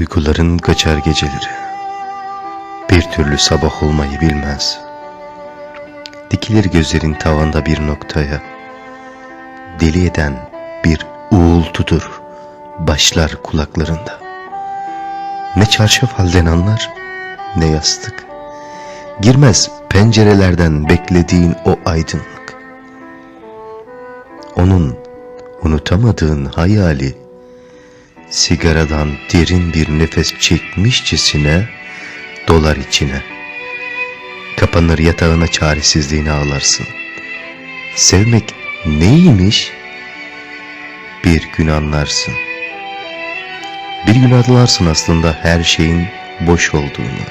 Uykuların kaçar geceleri. Bir türlü sabah olmayı bilmez. Dikilir gözlerin tavanda bir noktaya. Deli eden bir uğultudur başlar kulaklarında. Ne çarşaf halden anlar ne yastık. Girmez pencerelerden beklediğin o aydınlık. Onun unutamadığın hayali sigaradan derin bir nefes çekmişçesine dolar içine. Kapanır yatağına çaresizliğini ağlarsın. Sevmek neymiş? Bir gün anlarsın. Bir gün anlarsın aslında her şeyin boş olduğunu.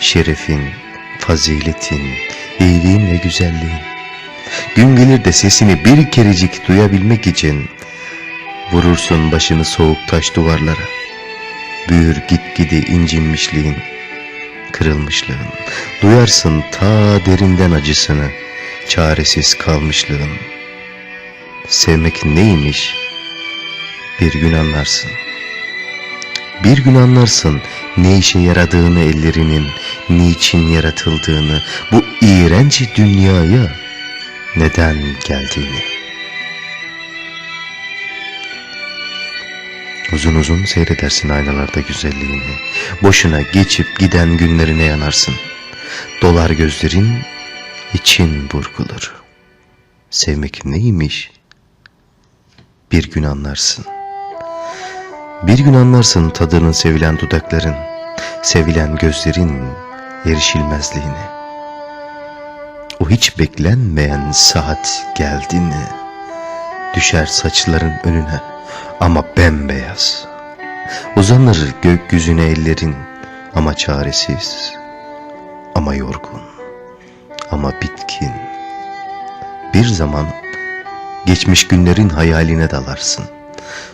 Şerefin, faziletin, iyiliğin ve güzelliğin. Gün gelir de sesini bir kerecik duyabilmek için Vurursun başını soğuk taş duvarlara. Büyür gitgide incinmişliğin, kırılmışlığın. Duyarsın ta derinden acısını, çaresiz kalmışlığın. Sevmek neymiş? Bir gün anlarsın. Bir gün anlarsın ne işe yaradığını ellerinin, niçin yaratıldığını, bu iğrenç dünyaya neden geldiğini. Uzun uzun seyredersin aynalarda güzelliğini. Boşuna geçip giden günlerine yanarsın. Dolar gözlerin, için burkulur. Sevmek neymiş? Bir gün anlarsın. Bir gün anlarsın tadını sevilen dudakların, sevilen gözlerin erişilmezliğini. O hiç beklenmeyen saat geldi mi? Düşer saçların önüne ama bembeyaz. Uzanır gökyüzüne ellerin ama çaresiz, ama yorgun, ama bitkin. Bir zaman geçmiş günlerin hayaline dalarsın.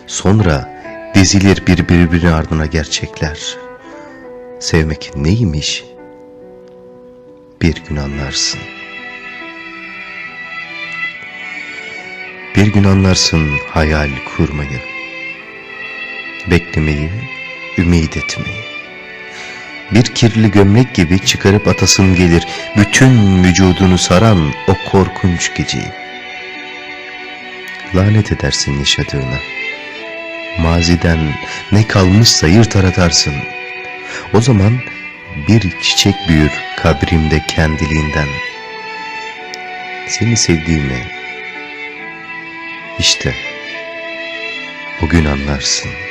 Sonra dizilir birbirinin ardına gerçekler. Sevmek neymiş? Bir gün anlarsın. Bir gün anlarsın hayal kurmayı beklemeyi, ümit etmeyi. Bir kirli gömlek gibi çıkarıp atasın gelir bütün vücudunu saran o korkunç geceyi. Lanet edersin yaşadığına. Maziden ne kalmışsa yırtar atarsın. O zaman bir çiçek büyür kabrimde kendiliğinden. Seni sevdiğimi işte o gün anlarsın.''